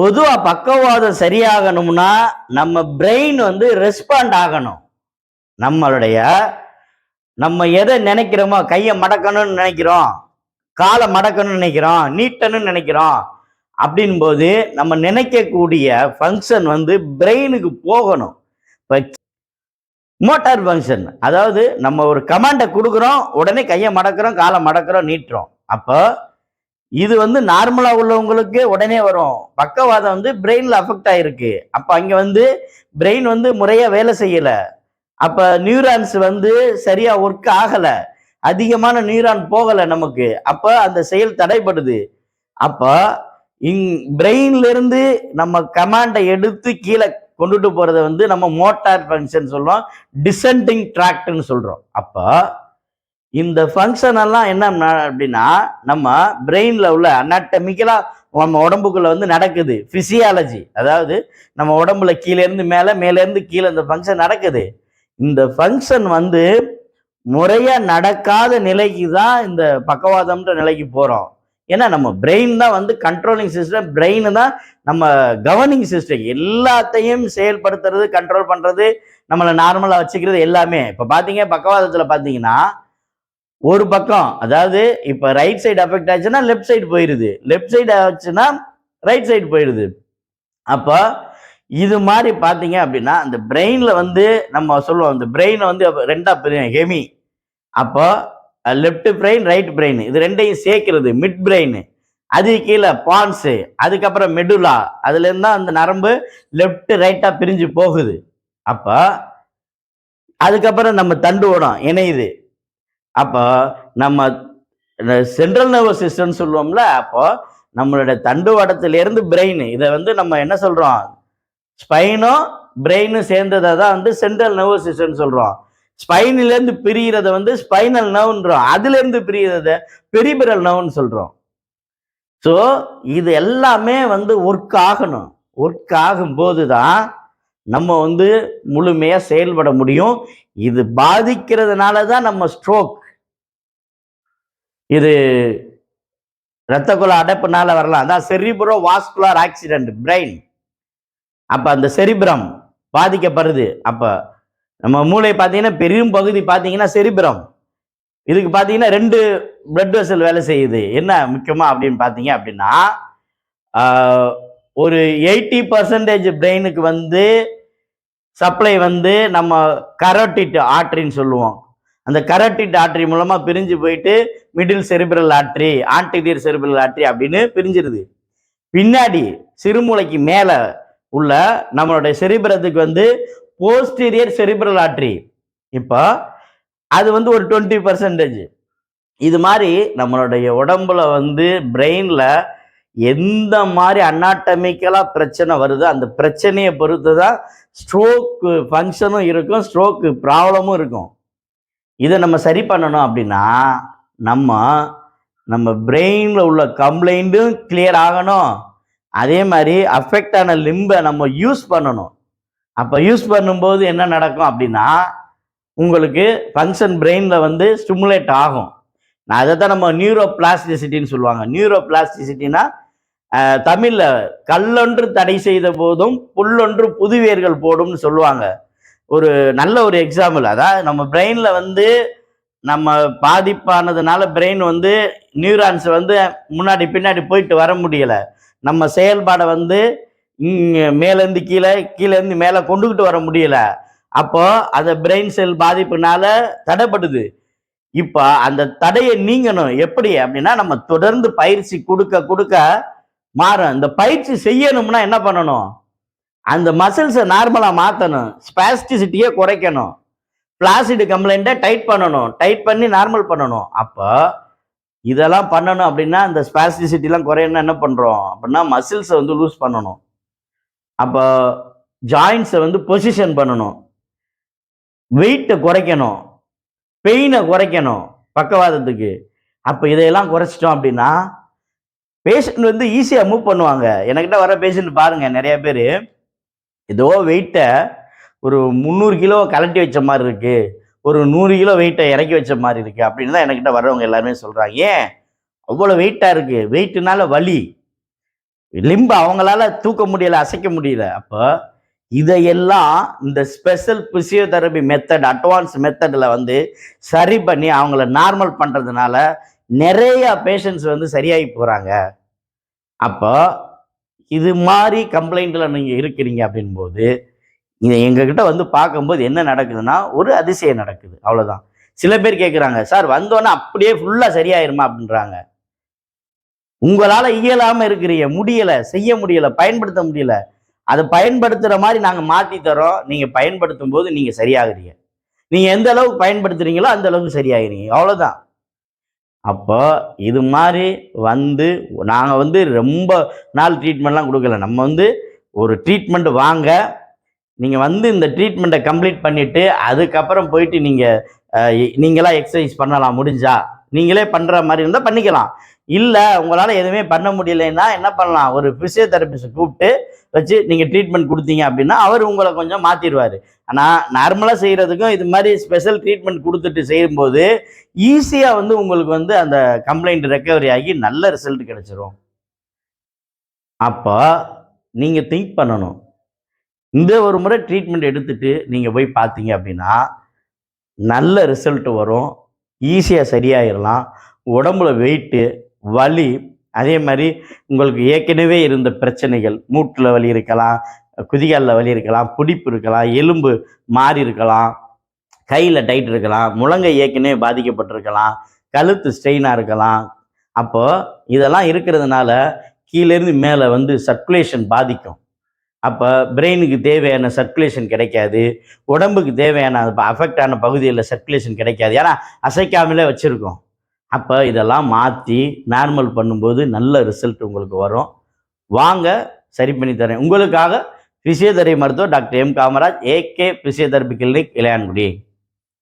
பொதுவாக பக்கவாதம் சரியாகணும்னா நம்ம பிரெயின் வந்து ரெஸ்பாண்ட் ஆகணும். நம்மளுடைய நம்ம எதை நினைக்கிறோமோ கையை மடக்கணும்னு நினைக்கிறோம் காலை மடக்கணும்னு நினைக்கிறோம் நீட்டணும்னு நினைக்கிறோம் அப்படின் போது நம்ம நினைக்கக்கூடிய ஃபங்க்ஷன் வந்து பிரெயினுக்கு போகணும். இப்போ மோட்டார் ஃபங்க்ஷன் அதாவது நம்ம ஒரு கமாண்டை கொடுக்குறோம் உடனே கையை மடக்கிறோம் காலை மடக்கிறோம் நீட்டுறோம். அப்போ இது வந்து நார்மலா உள்ளவங்களுக்கு உடனே வரும். பக்கவாதம் வந்து பிரெயின்ல அஃபெக்ட் ஆயிருக்கு. அப்ப அங்க வந்து பிரெயின் வந்து முறையா வேலை செய்யல. அப்ப நியூரான்ஸ் வந்து சரியா ஒர்க் ஆகல. அதிகமான நியூரான் போகல நமக்கு. அப்ப அந்த செயல் தடைப்படுது அப்ப இங் பிரெயின்ல இருந்து நம்ம கமாண்டை எடுத்து கீழே கொண்டுட்டு போறதை வந்து நம்ம மோட்டார் ஃபங்க்ஷன் சொல்றோம். டிசன்டிங் டிராக்ட்னு சொல்றோம். அப்போ இந்த ஃபங்க்ஷன் எல்லாம் என்ன அப்படின்னா நம்ம பிரெயின்ல உள்ள அனாட்டமிக்கலா நம்ம உடம்புக்குள்ள வந்து நடக்குது. பிசியாலஜி அதாவது நம்ம உடம்புல கீழே இருந்து மேலே மேலே இருந்து கீழே இந்த ஃபங்க்ஷன் நடக்குது. இந்த ஃபங்க்ஷன் வந்து முறையா நடக்காத நிலைக்கு தான் இந்த பக்கவாதம்ன்ற நிலைக்கு போறோம். ஏன்னா நம்ம பிரெயின் தான் வந்து கண்ட்ரோலிங் சிஸ்டம் பிரெயின் தான் நம்ம கவர்னிங் சிஸ்டம் எல்லாத்தையும் செயல்படுத்துறது கண்ட்ரோல் பண்றது நம்மளை நார்மலாக வச்சுக்கிறது எல்லாமே. இப்போ பார்த்தீங்க பக்கவாதத்தில் பார்த்தீங்கன்னா ஒரு பக்கம் அதாவது இப்ப ரைட் சைடு அஃபெக்ட் ஆச்சுன்னா லெஃப்ட் சைடு போயிருது. லெஃப்ட் சைடு ஆச்சுன்னா ரைட் சைடு போயிடுது அப்போ இது மாதிரி பார்த்தீங்க அப்படின்னா அந்த பிரெயினில் வந்து நம்ம சொல்லுவோம் அந்த பிரெயினை வந்து அப்ப ரெண்டா பிரியும் ஹெமி அப்போ லெஃப்ட் பிரெயின் ரைட் பிரெயின் இது ரெண்டையும் சேர்க்கிறது மிட் பிரெயின் அது கீழே பான்ஸு அதுக்கப்புறம் மெடுலா அதுலேருந்து தான் அந்த நரம்பு லெஃப்ட் ரைட்டாக பிரிஞ்சு போகுது. அப்போ அதுக்கப்புறம் நம்ம தண்டு ஓடம் இணையுது. அப்போ நம்ம சென்ட்ரல் நர்வஸ் சிஸ்டம்னு சொல்லுவோம்ல அப்போ நம்மளுடைய தண்டுவடத்திலேருந்து பிரெயின் இதை வந்து நம்ம என்ன சொல்கிறோம் ஸ்பைனும் பிரெயினும் சேர்ந்ததை தான் வந்து சென்ட்ரல் நர்வஸ் சிஸ்டம்னு சொல்கிறோம் ஸ்பைனிலேருந்து பிரிகிறத வந்து ஸ்பைனல் நவ்ன்றோம் அதுலேருந்து பிரிகிறத பெரிபிரல் நவ்னு சொல்கிறோம் ஸோ இது எல்லாமே வந்து ஒர்க் ஆகணும். ஒர்க் ஆகும்போது தான் நம்ம வந்து முழுமையாக செயல்பட முடியும். இது பாதிக்கிறதுனால தான் நம்ம ஸ்ட்ரோக் இது இரத்த குழ அடைப்புனால வரலாம். அதான் செரிபுரோ வாஸ்குலார் ஆக்சிடென்ட் பிரெயின் அப்போ அந்த செரிபிரம் பாதிக்கப்படுது. அப்போ நம்ம மூளை பார்த்தீங்கன்னா பெரும் பகுதி பார்த்தீங்கன்னா செரிபிரம் இதுக்கு பார்த்தீங்கன்னா ரெண்டு பிளட் வெசல் வேலை செய்யுது. என்ன முக்கியமாக அப்படின்னு பார்த்தீங்க அப்படின்னா ஒரு எயிட்டி பர்சன்டேஜ் பிரெயினுக்கு வந்து சப்ளை வந்து நம்ம கரோட்டிட் ஆற்றின்னு சொல்லுவோம். அந்த கரோட்டிட் ஆற்றி மூலமாக பிரிஞ்சு போயிட்டு மிடில் செரிபிரல் ஆற்றி ஆன்டிரியர் செரிபிரல் ஆற்றி அப்படின்னு பிரிஞ்சிருது. பின்னாடி சிறுமூளைக்கு மேலே உள்ள நம்மளுடைய செரிபிரத்துக்கு வந்து போஸ்டீரியர் செரிபிரல் ஆற்றி. இப்போ அது வந்து ஒரு டுவெண்ட்டி பர்சன்டேஜ். இது மாதிரி நம்மளுடைய உடம்புல வந்து பிரெயினில் எந்த மாதிரி அனாட்டமிக்கலாக பிரச்சனை வருதோ அந்த பிரச்சனையை பொறுத்து தான் ஸ்ட்ரோக்கு ஃபங்க்ஷனும் இருக்கும் ஸ்ட்ரோக்கு ப்ராப்ளமும் இருக்கும். இதை நம்ம சரி பண்ணணும் அப்படின்னா நம்ம நம்ம பிரெயினில் உள்ள கம்ப்ளைண்ட்டும் கிளியர் ஆகணும். அதே மாதிரி அஃபெக்ட் ஆன லிம்பை நம்ம யூஸ் பண்ணணும். அப்போ யூஸ் பண்ணும்போது என்ன நடக்கும் அப்படின்னா உங்களுக்கு ஃபங்க்ஷன் பிரெயினில் வந்து ஸ்டிமுலேட் ஆகும். நான் அதை தான் நம்ம நியூரோ பிளாஸ்டிசிட்டின்னு சொல்லுவாங்க. நியூரோ பிளாஸ்டிசிட்டினா தமிழில் கல்லொன்று தடை செய்த போதும் புல்லொன்று புதுவேர்கள் போடும்னு சொல்லுவாங்க. ஒரு நல்ல ஒரு எக்ஸாம்பிள் அதாவது நம்ம பிரெயினில் வந்து நம்ம பாதிப்பானதுனால பிரெயின் வந்து நியூரான்ஸ் வந்து முன்னாடி பின்னாடி போயிட்டு வர முடியல. நம்ம செயல்பாடை வந்து இங்கே மேலேருந்து கீழே கீழேருந்து மேலே கொண்டுக்கிட்டு வர முடியல. அப்போது அந்த பிரெயின் செல் பாதிப்புனால தடைப்படுது. இப்போ அந்த தடையை நீங்கணும். எப்படி? அப்படின்னா நம்ம தொடர்ந்து பயிற்சி கொடுக்க கொடுக்க மாறும். இந்த பயிற்சி செய்யணும்னா என்ன பண்ணணும்? அந்த மசில்ஸை நார்மலாக மாற்றணும் ஸ்பாஸ்டிசிட்டியை குறைக்கணும். பிளாசிட் கம்ப்ளைண்ட்டை டைட் பண்ணணும். டைட் பண்ணி நார்மல் பண்ணணும். அப்போ இதெல்லாம் பண்ணணும் அப்படின்னா அந்த ஸ்பாஸ்டிசிட்டிலாம் குறையணும்னா என்ன பண்ணுறோம் அப்படின்னா மசில்ஸை வந்து லூஸ் பண்ணணும். அப்போ ஜாயின்ஸை வந்து பொசிஷன் பண்ணணும். வெயிட்டை குறைக்கணும். பெயினை குறைக்கணும் பக்கவாதத்துக்கு. அப்போ இதையெல்லாம் குறைச்சிட்டோம் அப்படின்னா பேஷண்ட் வந்து ஈஸியாக மூவ் பண்ணுவாங்க. எனக்கிட்ட வர பேஷண்ட் பாருங்க நிறைய பேர். ஏதோ வெயிட்டை ஒரு முந்நூறு கிலோ கலட்டி வச்ச மாதிரி இருக்கு. ஒரு நூறு கிலோ வெயிட்டை இறக்கி வச்ச மாதிரி இருக்கு அப்படின்னு தான் என்கிட்ட வர்றவங்க எல்லாருமே சொல்கிறாங்க ஏன்? அவ்வளோ வெயிட்டாக இருக்கு. வெயிட்டுனால வலி. லிம்பு அவங்களால தூக்க முடியல அசைக்க முடியல. அப்போ இதையெல்லாம் இந்த ஸ்பெஷல் பிசியோதெரபி மெத்தட் அட்வான்ஸ் மெத்தடில் வந்து சரி பண்ணி அவங்கள நார்மல் பண்ணுறதுனால நிறைய பேஷண்ட்ஸ் வந்து சரியாகி போகிறாங்க அப்போ இது மாதிரி கம்ப்ளைண்ட்டில் நீங்கள் இருக்கிறீங்க அப்படின்போது இதை எங்ககிட்ட வந்து பார்க்கும்போது என்ன நடக்குதுன்னா ஒரு அதிசயம் நடக்குது. அவ்வளோதான் சில பேர் கேட்குறாங்க சார் வந்தோன்னே அப்படியே ஃபுல்லாக சரியாயிருமா? அப்படின்றாங்க. உங்களால் இயலாமல் இருக்கிறீங்க. முடியலை செய்ய முடியலை பயன்படுத்த முடியல. அதை பயன்படுத்துகிற மாதிரி நாங்கள் மாற்றி தரோம். நீங்கள் பயன்படுத்தும் போது நீங்கள் சரியாகிறீங்க. நீங்கள் எந்த அளவுக்கு பயன்படுத்துறீங்களோ அந்த அளவுக்கு சரியாகிறீங்க. அவ்வளோதான் அப்போ இது மாதிரி வந்து நாங்கள் வந்து ரொம்ப நாள் ட்ரீட்மெண்ட்லாம் கொடுக்கல. நம்ம வந்து ஒரு ட்ரீட்மெண்ட் வாங்க நீங்கள் வந்து இந்த ட்ரீட்மெண்ட்டை கம்ப்ளீட் பண்ணிவிட்டு அதுக்கப்புறம் போயிட்டு நீங்கள் நீங்களாம் எக்ஸசைஸ் பண்ணலாம் முடிஞ்சா. நீங்களே பண்ணுற மாதிரி இருந்தால் பண்ணிக்கலாம். இல்லை உங்களால் எதுவுமே பண்ண முடியலைன்னா என்ன பண்ணலாம்? ஒரு ஃபிசியோதெரபிஸ்ட் கூப்பிட்டு வச்சு நீங்கள் ட்ரீட்மெண்ட் கொடுத்தீங்க அப்படின்னா அவர் உங்களை கொஞ்சம் மாற்றிடுவார் ஆனால் நார்மலாக செய்கிறதுக்கும் இது மாதிரி ஸ்பெஷல் ட்ரீட்மெண்ட் கொடுத்துட்டு செய்யும்போது ஈஸியாக வந்து உங்களுக்கு வந்து அந்த கம்ப்ளைண்ட் ரெக்கவரி ஆகி நல்ல ரிசல்ட் கிடச்சிரும். அப்போ நீங்கள் திங்க் பண்ணணும். இந்த ஒரு முறை ட்ரீட்மெண்ட் எடுத்துட்டு நீங்கள் போய் பார்த்தீங்க அப்படின்னா நல்ல ரிசல்ட் வரும். ஈஸியாக சரியாயிடலாம் உடம்புல வெயிட்டு வலி அதே மாதிரி உங்களுக்கு ஏற்கனவே இருந்த பிரச்சனைகள் மூட்டில் வலி இருக்கலாம் குதிகாலில் வலி இருக்கலாம் பிடிப்பு இருக்கலாம் எலும்பு மாறி இருக்கலாம் கையில் டைட் இருக்கலாம் முழங்கை ஏற்கனவே பாதிக்கப்பட்டிருக்கலாம் கழுத்து ஸ்ட்ரெயினாக இருக்கலாம். அப்போது இதெல்லாம் இருக்கிறதுனால கீழேருந்து மேலே வந்து சர்க்குலேஷன் பாதிக்கும். அப்போ பிரெயினுக்கு தேவையான சர்க்குலேஷன் கிடைக்காது. உடம்புக்கு தேவையான அஃபெக்ட் ஆன பகுதியில் சர்க்குலேஷன் கிடைக்காது. ஏன்னா அசைக்காமலே வச்சுருக்கோம். அப்போ இதெல்லாம் மாற்றி நார்மல் பண்ணும்போது நல்ல ரிசல்ட் உங்களுக்கு வரும். வாங்க சரி பண்ணி தரேன். உங்களுக்காக ஃபிசியோதெரபி மருத்துவர் doctor M Kamaraj AK physiotherapy clinic Ilayangudi.